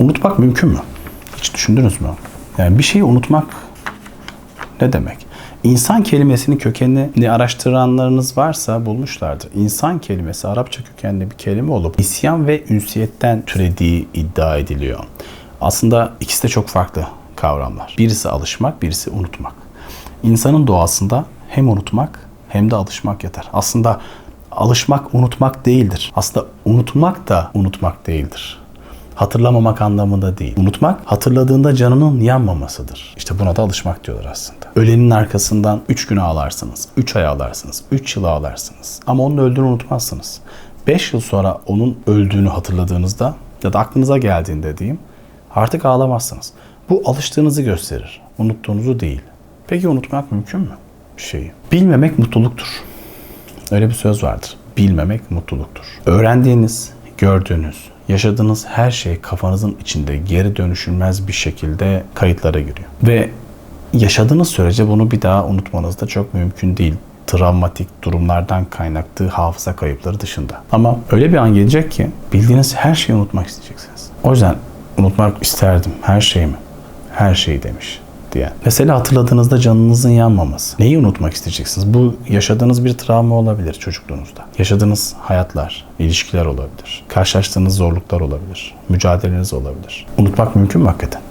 Unutmak mümkün mü? Hiç düşündünüz mü? Yani bir şeyi unutmak ne demek? İnsan kelimesinin kökenini araştıranlarınız varsa bulmuşlardır. İnsan kelimesi Arapça kökenli bir kelime olup isyan ve ünsiyetten türediği iddia ediliyor. Aslında ikisi de çok farklı kavramlar. Birisi alışmak, birisi unutmak. İnsanın doğasında hem unutmak hem de alışmak yatar. Aslında alışmak unutmak değildir. Aslında unutmak da unutmak değildir. Hatırlamamak anlamında değil. Unutmak hatırladığında canının yanmamasıdır. İşte buna da alışmak diyorlar aslında. Ölenin arkasından 3 gün ağlarsınız, 3 ay ağlarsınız, 3 yıl ağlarsınız. Ama onun öldüğünü unutmazsınız. 5 yıl sonra onun öldüğünü hatırladığınızda ya da aklınıza geldiğinde diyeyim artık ağlamazsınız. Bu alıştığınızı gösterir. Unuttuğunuzu değil. Peki unutmak mümkün mü? Bir şeyi. Bilmemek mutluluktur. Öyle bir söz vardır. Bilmemek mutluluktur. Öğrendiğiniz, gördüğünüz, yaşadığınız her şey kafanızın içinde geri dönüşülmez bir şekilde kayıtlara giriyor. Ve yaşadığınız sürece bunu bir daha unutmanız da çok mümkün değil. Travmatik durumlardan kaynaklı hafıza kayıpları dışında. Ama öyle bir an gelecek ki bildiğiniz her şeyi unutmak isteyeceksiniz. O yüzden unutmak isterdim her şeyimi. Her şeyi demiş diye. Mesela hatırladığınızda canınızın yanmaması. Neyi unutmak isteyeceksiniz? Bu yaşadığınız bir travma olabilir çocukluğunuzda. Yaşadığınız hayatlar, ilişkiler olabilir. Karşılaştığınız zorluklar olabilir. Mücadeleniz olabilir. Unutmak mümkün mü hakikaten?